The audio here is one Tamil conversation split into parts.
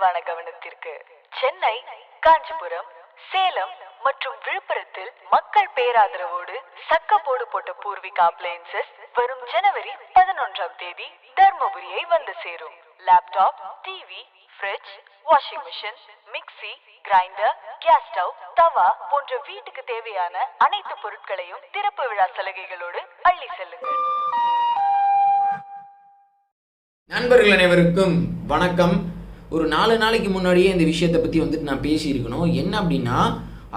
கனிவான கவனத்திற்கு சென்னை காஞ்சிபுரம் சேலம் மற்றும் விழுப்புரத்தில் மக்கள் பேராதரவோடு சக்கப்போடு போட்ட பூர்விகா அப்ளையன்சஸ் வரும் ஜனவரி பதினொன்றாம் தேதி தர்மபுரியை வந்து சேரும். Laptop TV fridge washing machine mixie grinder gas stove tawa போன்ற வீட்டுக்கு தேவையான அனைத்து பொருட்களையும் திறப்பு விழா சலுகைகளோடு அள்ளி செல்லுங்கள். நண்பர்கள் அனைவருக்கும் வணக்கம். ஒரு நாலு நாளைக்கு முன்னாடியே இந்த விஷயத்தை பற்றி வந்துட்டு நான் பேசியிருக்கணும். என்ன அப்படின்னா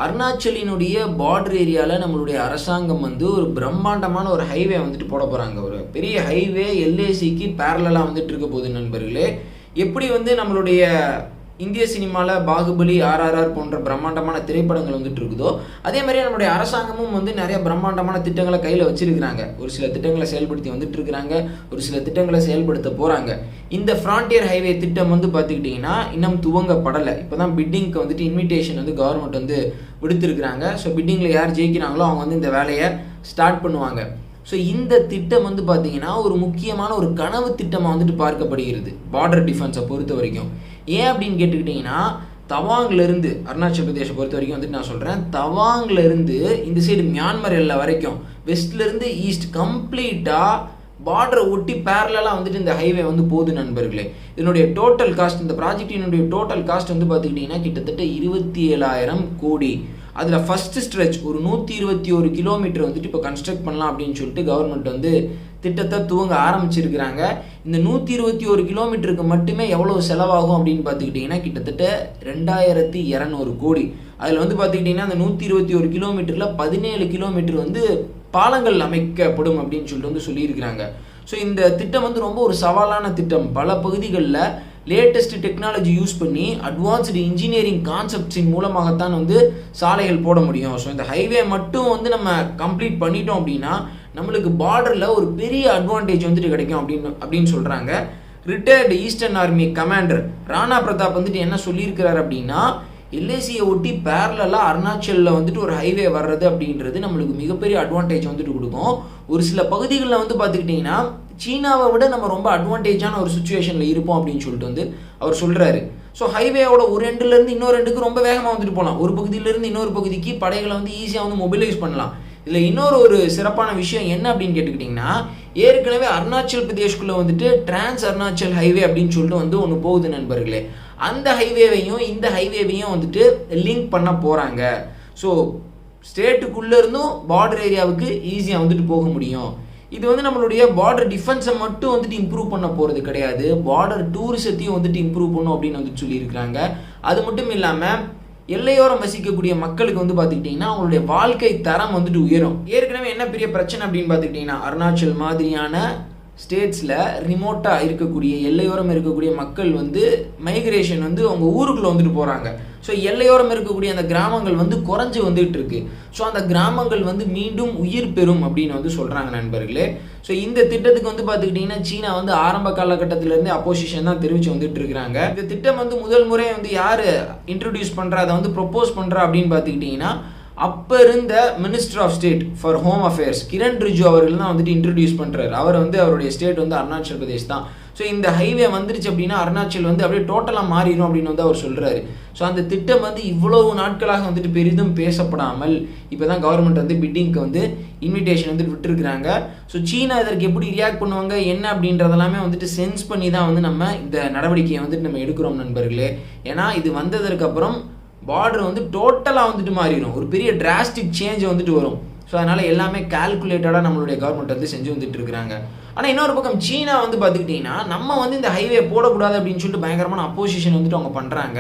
அருணாச்சலினுடைய பார்டர் ஏரியாவில் நம்மளுடைய அரசாங்கம் வந்து ஒரு பிரம்மாண்டமான ஒரு ஹைவே வந்துட்டு போட போகிறாங்க ஒரு பெரிய ஹைவே எல்ஏசிக்கு பேரலாக வந்துட்டு இருக்க போகுது நண்பர்களே. எப்படி வந்து நம்மளுடைய இந்திய சினிமாவில் பாகுபலி ஆர்ஆர்ஆர் போன்ற பிரம்மாண்டமான திரைப்படங்கள் வந்துட்டு இருக்குதோ அதே மாதிரி நம்முடைய அரசாங்கமும் வந்து நிறைய பிரம்மாண்டமான திட்டங்களை கையில் வச்சிருக்கிறாங்க. ஒரு சில திட்டங்களை செயல்படுத்தி வந்துட்டு இருக்கிறாங்க ஒரு சில திட்டங்களை செயல்படுத்த போகிறாங்க இந்த ஃப்ரான்டியர் ஹைவே திட்டம் வந்து பார்த்துக்கிட்டிங்கன்னா இன்னும் துவங்கப்படலை. இப்போ தான் பிட்டிங்க்கு வந்துட்டு இன்விடேஷன் வந்து கவர்மெண்ட் வந்து விடுத்திருக்கிறாங்க. ஸோ பிட்டிங்கில் யார் ஜெயிக்கிறாங்களோ அவங்க வந்து இந்த வேலையை ஸ்டார்ட் பண்ணுவாங்க. ஸோ இந்த திட்டம் வந்து பார்த்தீங்கன்னா ஒரு முக்கியமான ஒரு கனவு திட்டமாக வந்துட்டு பார்க்கப்படுகிறது. பார்டர் டிஃபென்ஸை பொறுத்த வரைக்கும் ஏன் அப்படின்னு கேட்டுக்கிட்டிங்கன்னா தவாங்லேருந்து அருணாச்சல் பிரதேஷை பொறுத்த வரைக்கும் வந்துட்டு நான் சொல்கிறேன் தவாங்லேருந்து இந்த சைடு மியான்மர் எல்லை வரைக்கும் வெஸ்ட்லேருந்து ஈஸ்ட் கம்ப்ளீட்டாக பார்டரை ஒட்டி பேரலாக வந்துட்டு இந்த ஹைவே வந்து போகுது நண்பர்களே. இதனுடைய டோட்டல் காஸ்ட் இந்த ப்ராஜெக்டினுடைய டோட்டல் காஸ்ட் வந்து பார்த்துக்கிட்டிங்கன்னா கிட்டத்தட்ட இருபத்தி ஏழாயிரம் கோடி. அதில் ஃபஸ்ட்டு ஸ்ட்ரெச் ஒரு நூற்றி இருபத்தி ஒரு கிலோமீட்டர் வந்துட்டு இப்போ கன்ஸ்ட்ரக்ட் பண்ணலாம் அப்படின்னு சொல்லிட்டு கவர்மெண்ட் வந்து திட்டத்தை துவங்க ஆரம்பிச்சிருக்கிறாங்க. இந்த நூற்றி இருபத்தி ஒரு கிலோமீட்டருக்கு மட்டுமே எவ்வளோ செலவாகும் அப்படின்னு பார்த்துக்கிட்டிங்கன்னா கிட்டத்தட்ட ரெண்டாயிரத்தி இரநூறு கோடி. அதில் வந்து பார்த்துக்கிட்டிங்கன்னா அந்த நூற்றி இருபத்தி ஒரு கிலோமீட்டரில் பதினேழு கிலோமீட்டர் வந்து பாலங்கள் அமைக்கப்படும் அப்படின்னு சொல்லிட்டு வந்து சொல்லியிருக்கிறாங்க. ஸோ இந்த திட்டம் வந்து ரொம்ப ஒரு சவாலான திட்டம். பல பகுதிகளில் லேட்டஸ்ட் டெக்னாலஜி யூஸ் பண்ணி அட்வான்ஸ்டு இன்ஜினியரிங் கான்செப்ட்ஸின் மூலமாகத்தான் வந்து சாலைகள் போட முடியும். ஸோ இந்த ஹைவே மட்டும் வந்து நம்ம கம்ப்ளீட் பண்ணிட்டோம் அப்படின்னா நம்மளுக்கு பார்டரில் ஒரு பெரிய அட்வான்டேஜ் வந்துட்டு கிடைக்கும் அப்படின்னு அப்படின்னு சொல்கிறாங்க retired eastern army commander Rana Pratap வந்துட்டு என்ன சொல்லியிருக்கிறார் அப்படின்னா எல்ஏசியை ஒட்டி பேரலாக அருணாச்சலில் வந்துட்டு ஒரு ஹைவே வர்றது அப்படின்றது நம்மளுக்கு மிகப்பெரிய அட்வான்டேஜ் வந்துட்டு கொடுக்கும். ஒரு சில பகுதிகளில் வந்து பார்த்துக்கிட்டிங்கன்னா சீனாவை விட நம்ம ரொம்ப அட்வான்டேஜான ஒரு சுச்சுவேஷனில் இருப்போம் அப்படின்னு சொல்லிட்டு வந்து அவர் சொல்கிறாரு ஸோ ஹைவேயோட ஒரு ரெண்டுலேருந்து இன்னொரு ரெண்டுக்கு ரொம்ப வேகமாக வந்துட்டு போகலாம் ஒரு பகுதியிலேருந்து இன்னொரு பகுதிக்கு படைகளை வந்து ஈஸியாக வந்து மொபிலைஸ் பண்ணலாம். இதில் இன்னொரு ஒரு சிறப்பான விஷயம் என்ன அப்படின்னு கேட்டுக்கிட்டிங்கன்னா ஏற்கனவே அருணாச்சல் பிரதேஷ்குள்ளே வந்துட்டு டிரான்ஸ் அருணாச்சல் ஹைவே அப்படின்னு சொல்லிட்டு வந்து ஒன்று போகுது நண்பர்களே. அந்த ஹைவேவையும் இந்த ஹைவேவையும் வந்துட்டு லிங்க் பண்ண போகிறாங்க ஸோ ஸ்டேட்டுக்குள்ளே இருந்தும் பார்டர் ஏரியாவுக்கு ஈஸியாக வந்துட்டு போக முடியும். இது வந்து நம்மளுடைய பார்டர் டிஃபென்ஸை மட்டும் வந்துட்டு இம்ப்ரூவ் பண்ண போகிறது கிடையாது. பார்டர் டூரிசத்தையும் வந்துட்டு இம்ப்ரூவ் பண்ணும் அப்படின்னு வந்துட்டு சொல்லியிருக்கிறாங்க. அது மட்டும் இல்லாமல் எல்லையோரம் வசிக்கக்கூடிய மக்களுக்கு வந்து பார்த்துக்கிட்டிங்கன்னா அவங்களுடைய வாழ்க்கை தரம் வந்துட்டு உயரும். ஏற்கனவே என்ன பெரிய பிரச்சனை அப்படின்னு பார்த்துக்கிட்டிங்கன்னா அருணாச்சல் மாதிரியான ஸ்டேட்ஸில் ரிமோட்டாக இருக்கக்கூடிய எல்லையோரம் இருக்கக்கூடிய மக்கள் வந்து மைக்ரேஷன் வந்து அவங்க ஊருக்குள்ளே வந்துட்டு போகிறாங்க ஸோ எல்லையோரம் இருக்கக்கூடிய அந்த கிராமங்கள் வந்து குறைஞ்சி வந்துகிட்டு இருக்கு. ஸோ அந்த கிராமங்கள் வந்து மீண்டும் உயிர் பெறும் அப்படின்னு வந்து சொல்கிறாங்க நண்பர்களே. ஸோ இந்த திட்டத்துக்கு வந்து பார்த்துக்கிட்டிங்கன்னா சீனா வந்து ஆரம்ப காலகட்டத்திலேருந்து அப்போசிஷன் தான் தெரிவித்து வந்துட்டு இருக்கிறாங்க. இந்த திட்டம் வந்து முதல் முறை வந்து யார் இன்ட்ரடியூஸ் பண்ணுறா அதை வந்து ப்ரொப்போஸ் பண்ணுறா அப்படின்னு பார்த்துக்கிட்டிங்கன்னா அப்போ இருந்த minister of state for home affairs Kiren Rijiju அவர்கள் தான் வந்துட்டு இன்ட்ரடியூஸ் பண்ணுறாரு அவர் வந்து அவருடைய ஸ்டேட் வந்து அருணாச்சல் பிரதேஷ் தான். ஸோ இந்த ஹைவே வந்துருச்சு அப்படின்னா அருணாச்சல் வந்து அப்படியே டோட்டலாக மாறிடும் அப்படின்னு வந்து அவர் சொல்கிறாரு ஸோ அந்த திட்டம் வந்து இவ்வளவு நாட்களாக வந்துட்டு பெரிதும் பேசப்படாமல் இப்போ தான் கவர்மெண்ட் வந்து பிட்டிங்க்கு வந்து இன்விடேஷன் வந்து விட்டுருக்குறாங்க. ஸோ சீனா இதற்கு எப்படி ரியாக்ட் பண்ணுவாங்க என்ன அப்படின்றதெல்லாமே வந்துட்டு சென்ஸ் பண்ணி தான் வந்து நம்ம இந்த நடவடிக்கையை வந்துட்டு நம்ம எடுக்கிறோம் நண்பர்களே. ஏன்னா இது வந்ததற்கப்புறம் பார்டர் வந்து டோட்டலாக வந்துட்டு மாறிடும் ஒரு பெரிய டிராஸ்டிக் சேஞ்ச் வந்துட்டு வரும். ஸோ அதனால் எல்லாமே கால்குலேட்டடாக நம்மளுடைய கவர்மெண்ட் வந்து செஞ்சு வந்துட்டு இருக்கிறாங்க. ஆனால் இன்னொரு பக்கம் சீனா வந்து பார்த்துக்கிட்டிங்கன்னா நம்ம வந்து இந்த ஹைவே போடக்கூடாது அப்படின்னு சொல்லிட்டு பயங்கரமான அப்போசிஷன் வந்துட்டு அவங்க பண்ணுறாங்க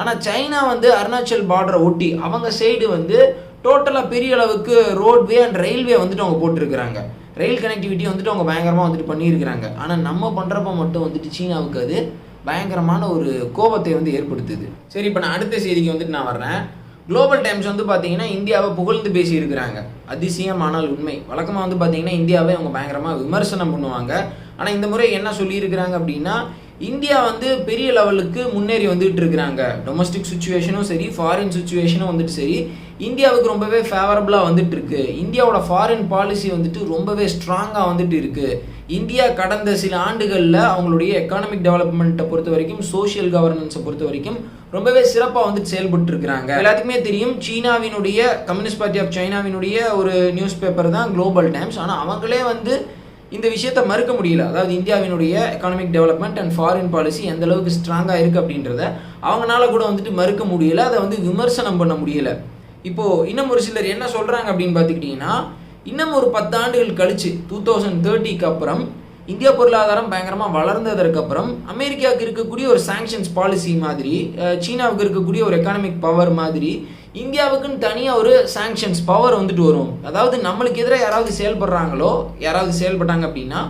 ஆனால் சைனா வந்து அருணாச்சல் பார்டரை ஒட்டி அவங்க சைடு வந்து டோட்டலாக பெரிய அளவுக்கு ரோட்வே அண்ட் ரயில்வே வந்துட்டு அவங்க போட்டிருக்கிறாங்க. ரயில் கனெக்டிவிட்டி வந்துட்டு அவங்க பயங்கரமாக வந்துட்டு பண்ணியிருக்கிறாங்க. ஆனால் நம்ம பண்ணுறப்ப மட்டும் வந்துட்டு சீனாவுக்கு அது பயங்கரமான ஒரு கோபத்தை வந்து ஏற்படுத்துது. சரி இப்போ நான் அடுத்த செய்திக்கு வந்துட்டு நான் வர்றேன். குளோபல் டைம்ஸ் வந்து பார்த்தீங்கன்னா இந்தியாவை புகழ்ந்து பேசியிருக்கிறாங்க. அதிசயம் ஆனால் உண்மை. வழக்கமாக வந்து பார்த்தீங்கன்னா இந்தியாவை அவங்க பயங்கரமாக விமர்சனம் பண்ணுவாங்க. ஆனால் இந்த முறை என்ன சொல்லியிருக்கிறாங்க அப்படின்னா இந்தியா வந்து பெரிய லெவலுக்கு முன்னேறி வந்துட்டு இருக்கிறாங்க டொமஸ்டிக் சுச்சுவேஷனும் சரி ஃபாரின் சுச்சுவேஷனும் வந்துட்டு சரி இந்தியாவுக்கு ரொம்பவே ஃபேவரபுளாக வந்துட்டு இருக்கு இந்தியாவோட ஃபாரின் பாலிசி வந்துட்டு ரொம்பவே ஸ்ட்ராங்காக வந்துட்டு இருக்குது இந்தியா கடந்த சில ஆண்டுகளில் அவங்களுடைய எக்கானமிக் டெவலப்மெண்ட்டை பொறுத்த வரைக்கும் சோஷியல் கவர்னன்ஸை பொறுத்த வரைக்கும் ரொம்பவே சிறப்பாக வந்துட்டு செயல்பட்டு இருக்கிறாங்க எல்லாத்துக்குமே தெரியும் சீனாவினுடைய கம்யூனிஸ்ட் பார்ட்டி ஆஃப் சைனாவினுடைய ஒரு நியூஸ் பேப்பர் தான் குளோபல் டைம்ஸ் ஆனால் அவங்களே வந்து இந்த விஷயத்தை மறுக்க முடியல. அதாவது இந்தியாவினுடைய economic development and foreign policy எந்த அளவுக்கு ஸ்ட்ராங்காக இருக்குது அப்படின்றத அவங்களால கூட வந்துட்டு மறுக்க முடியல. அதை வந்து விமர்சனம் பண்ண முடியல. இப்போது இன்னும் ஒரு சிலர் என்ன சொல்கிறாங்க அப்படின்னு பார்த்துக்கிட்டிங்கன்னா இன்னும் ஒரு பத்தாண்டுகள் கழிச்சு டூ தௌசண்ட் தேர்ட்டிக்கு அப்புறம் இந்திய பொருளாதாரம் பயங்கரமாக வளர்ந்ததற்கு அப்புறம் அமெரிக்காவுக்கு இருக்கக்கூடிய ஒரு சாங்ஷன்ஸ் பாலிசி மாதிரி சீனாவுக்கு இருக்கக்கூடிய ஒரு எக்கானமிக் பவர் மாதிரி இந்தியாவுக்குன்னு தனியாக ஒரு சாங்ஷன்ஸ் பவர் வந்துட்டு வரும். அதாவது நம்மளுக்கு எதிராக யாராவது செயல்படுறாங்களோ யாராவது செயல்பட்டாங்க அப்படின்னா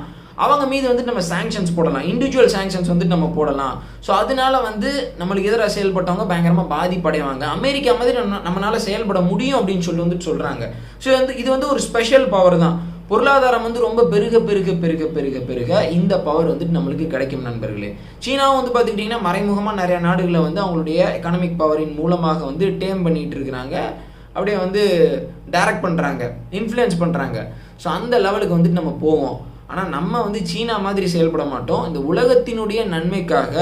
அவங்க மீது வந்து நம்ம சாங்ஷன்ஸ் போடலாம். இண்டிவிஜுவல் சாங்ஷன்ஸ் வந்து நம்ம போடலாம். ஸோ அதனால வந்து நம்மளுக்கு எதிராக செயல்பட்டவங்க பயங்கரமாக பாதிப்படைவாங்க. அமெரிக்கா மாதிரி நம்ம நம்மளால செயல்பட முடியும் அப்படின்னு சொல்லி வந்துட்டு சொல்கிறாங்க ஸோ வந்து இது வந்து ஒரு ஸ்பெஷல் பவர் தான். பொருளாதாரம் வந்து ரொம்ப பெருக பெருக பெருக பெருக பெருக இந்த பவர் வந்துட்டு நம்மளுக்கு கிடைக்கும் நண்பர்களே. சீனாவும் வந்து பார்த்துக்கிட்டிங்கன்னா மறைமுகமாக நிறைய நாடுகளை வந்து அவங்களுடைய எக்கனாமிக் பவரின் மூலமாக வந்து டேம் பண்ணிட்டு இருக்கிறாங்க. அப்படியே வந்து டைரக்ட் பண்ணுறாங்க இன்ஃப்ளூயன்ஸ் பண்ணுறாங்க ஸோ அந்த லெவலுக்கு வந்துட்டு நம்ம போவோம். ஆனால் நம்ம வந்து சீனா மாதிரி செயல்பட மாட்டோம். இந்த உலகத்தினுடைய நன்மைக்காக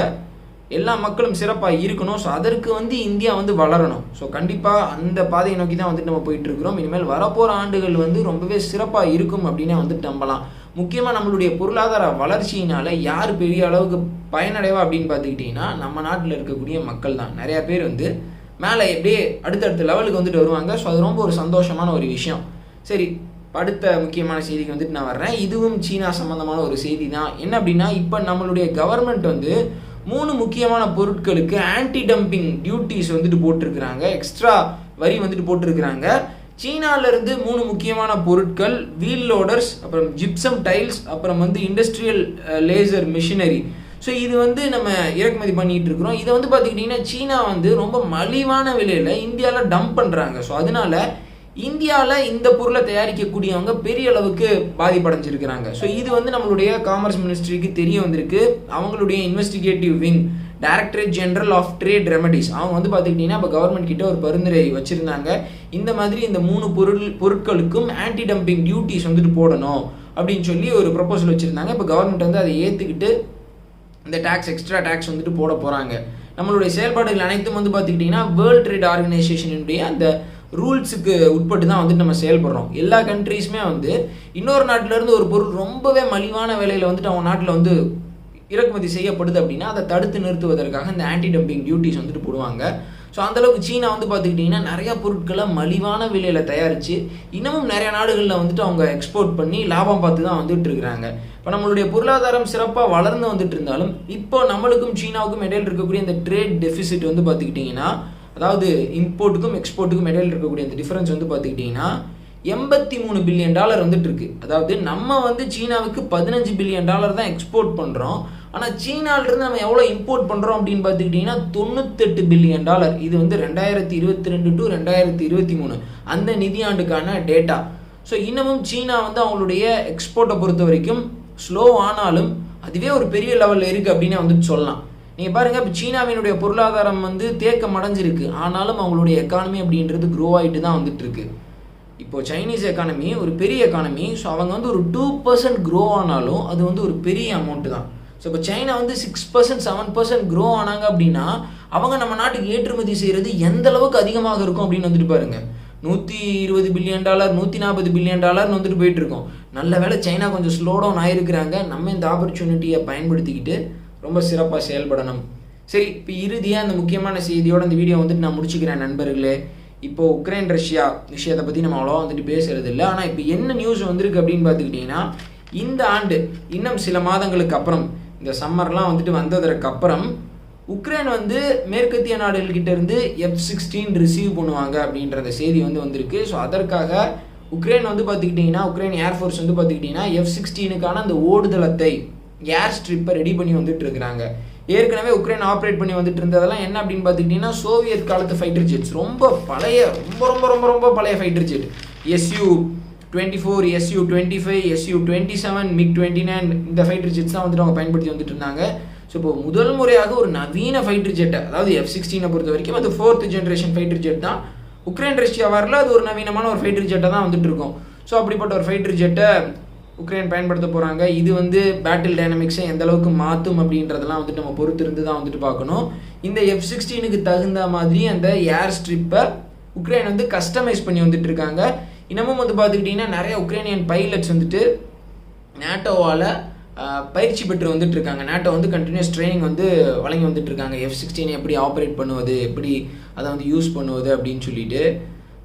எல்லா மக்களும் சிறப்பாக இருக்கணும். ஸோ அதற்கு வந்து இந்தியா வந்து வளரணும். ஸோ கண்டிப்பாக அந்த பாதையை நோக்கி தான் வந்துட்டு நம்ம போயிட்டு இருக்கிறோம். இனிமேல் வரப்போகிற ஆண்டுகள் வந்து ரொம்பவே சிறப்பாக இருக்கும் அப்படின்னே வந்துட்டு நம்பலாம். முக்கியமாக நம்மளுடைய பொருளாதார வளர்ச்சியினால் யார் பெரிய அளவுக்கு பயனடைவா அப்படின்னு பார்த்துக்கிட்டிங்கன்னா நம்ம நாட்டில் இருக்கக்கூடிய மக்கள் தான். நிறையா பேர் வந்து மேலே எப்படியே அடுத்தடுத்த லெவலுக்கு வந்துட்டு வருவாங்க. ஸோ அது ரொம்ப ஒரு சந்தோஷமான ஒரு விஷயம். சரி அடுத்த முக்கியமான செய்திக்கு வந்துட்டு நான் வர்றேன். இதுவும் சீனா சம்மந்தமான ஒரு செய்தி தான் என்ன அப்படின்னா இப்போ நம்மளுடைய கவர்மெண்ட் வந்து மூணு முக்கியமான பொருட்களுக்கு ஆன்டி டம்பிங் டியூட்டிஸ் வந்துட்டு போட்டிருக்கிறாங்க. எக்ஸ்ட்ரா வரி வந்துட்டு போட்டிருக்கிறாங்க. சீனால மூணு முக்கியமான பொருட்கள் வீல் லோடர்ஸ் அப்புறம் ஜிப்சம் டைல்ஸ் அப்புறம் வந்து இண்டஸ்ட்ரியல் லேசர் மிஷினரி ஸோ இது வந்து நம்ம இறக்குமதி பண்ணிகிட்டு இருக்கிறோம். இதை வந்து பார்த்துக்கிட்டிங்கன்னா சீனா வந்து ரொம்ப மலிவான விலையில் இந்தியாவில் டம்ப் பண்ணுறாங்க ஸோ அதனால இந்தியாவில் இந்த பொருளை தயாரிக்கக்கூடியவங்க பெரிய அளவுக்கு பாதிப்படைஞ்சிருக்கிறாங்க. ஸோ இது வந்து நம்மளுடைய காமர்ஸ் மினிஸ்ட்ரிக்கு தெரிய வந்திருக்கு. அவங்களுடைய investigative wing directorate general of trade remedies அவங்க வந்து பார்த்துக்கிட்டிங்கன்னா இப்போ கவர்மெண்ட் கிட்ட ஒரு பரிந்துரை வச்சுருந்தாங்க. இந்த மாதிரி இந்த மூணு பொருள் பொருட்களுக்கும் ஆன்டி டம்பிங் டியூட்டிஸ் வந்துட்டு போடணும் அப்படின்னு சொல்லி ஒரு ப்ரொபோசல் வச்சுருந்தாங்க. இப்போ கவர்மெண்ட் வந்து அதை ஏற்றுக்கிட்டு இந்த டேக்ஸ் எக்ஸ்ட்ரா டேக்ஸ் வந்துட்டு போட போகிறாங்க நம்மளுடைய செயல்பாடுகள் அனைத்தும் வந்து பார்த்துக்கிட்டிங்கன்னா வேர்ல்ட் ட்ரேட் ஆர்கனைசேஷனுடைய அந்த ரூல்ஸுக்கு உட்பட்டு தான் வந்துட்டு நம்ம செயல்படுறோம். எல்லா கண்ட்ரீஸுமே வந்து இன்னொரு நாட்டிலேருந்து ஒரு பொருள் ரொம்பவே மலிவான விலையில் வந்துட்டு அவங்க நாட்டில் வந்து இறக்குமதி செய்யப்படுது அப்படின்னா அதை தடுத்து நிறுத்துவதற்காக இந்த ஆன்டி டம்பிங் டியூட்டிஸ் வந்துட்டு போடுவாங்க. ஸோ அந்தளவுக்கு சீனா வந்து பார்த்துக்கிட்டிங்கன்னா நிறையா பொருட்களை மலிவான விலையில் தயாரித்து இன்னமும் நிறைய நாடுகளில் வந்துட்டு அவங்க எக்ஸ்போர்ட் பண்ணி லாபம் பார்த்து தான் வந்துட்டு இருக்கிறாங்க. இப்போ நம்மளுடைய பொருளாதாரம் சிறப்பாக வளர்ந்து வந்துட்டு இருந்தாலும் இப்போ நம்மளுக்கும் சீனாவுக்கும் இடையில் இருக்கக்கூடிய இந்த ட்ரேட் டெஃபிசிட் வந்து பார்த்துக்கிட்டிங்கன்னா அதாவது இம்போர்ட்டுக்கும் எக்ஸ்போர்ட்டுக்கும் இடையில் இருக்கக்கூடிய அந்த டிஃப்ரென்ஸ் வந்து பார்த்துக்கிட்டிங்கன்னா எண்பத்தி மூணு பில்லியன் டாலர் வந்துட்டு இருக்கு. அதாவது நம்ம வந்து சீனாவுக்கு பதினஞ்சு பில்லியன் டாலர் தான் எக்ஸ்போர்ட் பண்ணுறோம் ஆனால் சீனாவிலிருந்து நம்ம எவ்வளோ இம்போர்ட் பண்ணுறோம் அப்படின்னு பார்த்துக்கிட்டிங்கன்னா தொண்ணூத்தெட்டு பில்லியன் டாலர் இது வந்து ரெண்டாயிரத்தி இருபத்தி ரெண்டு டு ரெண்டாயிரத்தி இருபத்தி மூணு. அந்த நிதியாண்டுக்கான டேட்டா ஸோ இன்னமும் சீனா வந்து அவங்களுடைய எக்ஸ்போர்ட்டை பொறுத்த வரைக்கும் ஸ்லோ ஆனாலும் அதுவே ஒரு பெரிய லெவலில் இருக்குது அப்படின்னு வந்து சொல்லலாம். நீங்கள் பாருங்கள் இப்போ சீனாவினுடைய பொருளாதாரம் வந்து தேக்கம் அடைஞ்சிருக்கு. ஆனாலும் அவங்களுடைய எக்கானமி அப்படின்றது க்ரோ ஆகிட்டு தான் வந்துட்டுருக்கு. இப்போது சைனீஸ் எக்கானமி ஒரு பெரிய எக்கானமி ஸோ அவங்க வந்து ஒரு டூ பர்சன்ட் க்ரோ ஆனாலும் அது வந்து ஒரு பெரிய அமௌண்ட்டு தான். ஸோ இப்போ சைனா வந்து six percent seven percent grow ஆனாங்க அப்படின்னா அவங்க நம்ம நாட்டுக்கு ஏற்றுமதி செய்கிறது எந்த அளவுக்கு அதிகமாக இருக்கும் அப்படின்னு வந்துட்டு பாருங்க. நூற்றி இருபது பில்லியன் டாலர் நூற்றி நாற்பது பில்லியன் டாலர்னு வந்துட்டு போயிட்டு இருக்கோம். நல்ல வேலை சைனா கொஞ்சம் ஸ்லோ டவுன் ஆகிருக்கிறாங்க நம்ம இந்த ஆப்பர்ச்சுனிட்டியை பயன்படுத்திக்கிட்டு ரொம்ப சிறப்பாக செயல்படணும். சரி இப்போ இறுதியாக அந்த முக்கியமான செய்தியோட அந்த வீடியோ வந்துட்டு நான் முடிச்சுக்கிறேன் நண்பர்களே. இப்போ உக்ரைன் ரஷ்யா விஷயத்தை பற்றி நம்ம அவ்வளோவா வந்துட்டு பேசுறது இல்லை ஆனால் இப்போ என்ன நியூஸ் வந்திருக்கு அப்படின்னு பார்த்துக்கிட்டிங்கன்னா இந்த ஆண்டு இன்னும் சில மாதங்களுக்கு அப்புறம் இந்த சம்மர்லாம் வந்துட்டு வந்ததற்கு அப்புறம் உக்ரைன் வந்து மேற்கத்திய நாடுகள்கிட்ட இருந்து எஃப் சிக்ஸ்டீன் ரிசீவ் பண்ணுவாங்க அப்படின்ற செய்தி வந்து வந்திருக்கு. ஸோ அதற்காக உக்ரைன் வந்து பார்த்துக்கிட்டிங்கன்னா உக்ரைன் ஏர்ஃபோர்ஸ் வந்து பார்த்துக்கிட்டிங்கன்னா எஃப் சிக்ஸ்டீனுக்கான அந்த ஓடுதளத்தை ஏர் ஸ்ட்ரிப்பை ரெடி பண்ணி வந்துட்டு இருக்கிறாங்க ஏற்கனவே உக்ரைன் ஆப்ரேட் பண்ணி வந்துட்டு இருந்ததெல்லாம் என்ன அப்படின்னு பார்த்துக்கிட்டிங்கன்னா சோவியத் காலத்து ஃபைட்டர் ஜெட்ஸ் ரொம்ப பழைய ரொம்ப ரொம்ப ரொம்ப ரொம்ப பழைய fighter jet SU twenty four SU twenty five SU twenty seven MiG twenty nine இந்த ஃபைட்டர் ஜெட்ஸ் தான் வந்துட்டு அவங்க பயன்படுத்தி வந்துட்டு இருந்தாங்க ஸோ இப்போ முதல் முறையாக ஒரு நவீன ஃபைட்டர் ஜெட்டை அதாவது எஃப் சிக்ஸ்டீனை பொறுத்த வரைக்கும் அது ஃபோர்த் ஜென்ரேஷன் ஃபைட்டர் ஜெட் தான். உக்ரைன் ரஷ்யா வரல அது ஒரு நவீனமான ஒரு ஃபைட்டர் ஜெட்டை தான் வந்துட்டு இருக்கும் ஸோ அப்படிப்பட்ட ஒரு ஃபைட்டர் ஜெட்டை உக்ரைன் பயன்படுத்த போகிறாங்க இது வந்து பேட்டில் டைனமிக்ஸை எந்த அளவுக்கு மாற்றும் அப்படின்றதெல்லாம் வந்துட்டு நம்ம பொறுத்து இருந்து தான் வந்துட்டு பார்க்கணும். இந்த எஃப் சிக்ஸ்டீனுக்கு தகுந்த மாதிரி அந்த ஏர் ஸ்ட்ரிப்பை உக்ரைன் வந்து கஸ்டமைஸ் பண்ணி வந்துட்டு இருக்காங்க. இன்னமும் வந்து பார்த்துக்கிட்டிங்கன்னா நிறைய உக்ரைனியன் பைலட்ஸ் வந்துட்டு நேட்டோவால் பயிற்சி பெற்று வந்துட்டு இருக்காங்க. நேட்டோ வந்து கண்டினியூஸ் ட்ரைனிங் வந்து வழங்கி வந்துட்டு இருக்காங்க. எஃப் சிக்ஸ்டீன் எப்படி ஆப்ரேட் பண்ணுவது எப்படி அதை வந்து யூஸ் பண்ணுவது அப்படின்னு சொல்லிட்டு.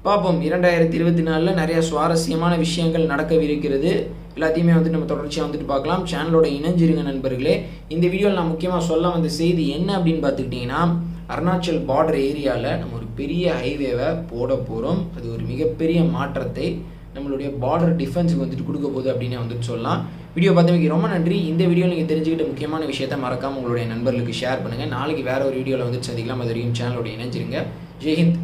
பார்ப்போம். இரண்டாயிரத்தி இருபத்தி நாலில் நிறைய சுவாரஸ்யமான விஷயங்கள் நடக்கவிருக்கிறது. எல்லாத்தையுமே வந்து நம்ம தொடர்ச்சியாக வந்துட்டு பார்க்கலாம். சேனலோட இணைஞ்சிருங்க நண்பர்களே. இந்த வீடியோவில் நான் முக்கியமாக சொல்ல வந்த செய்தி என்ன அப்படின்னு பார்த்துக்கிட்டிங்கன்னா அருணாச்சல் பார்டர் ஏரியாவில் நம்ம ஒரு பெரிய ஹைவேவை போட போகிறோம் அது ஒரு மிகப்பெரிய மாற்றத்தை நம்மளுடைய பார்டர் டிஃபென்ஸுக்கு வந்துட்டு கொடுக்க போகுது அப்படின்னு வந்துட்டு சொல்லலாம். வீடியோ பார்த்தமைக்கு ரொம்ப நன்றி. இந்த வீடியோ நீங்கள் தெரிஞ்சுக்கிட்ட முக்கியமான விஷயத்தை மறக்காமல் உங்களுடைய நண்பர்களுக்கு ஷேர் பண்ணுங்கள் நாளைக்கு வேறு ஒரு வீடியோவில் வந்துட்டு சந்திக்கலாம். அது வரைக்கும் சேனலோட இணைஞ்சிருங்க ஜெய்ஹிந்த்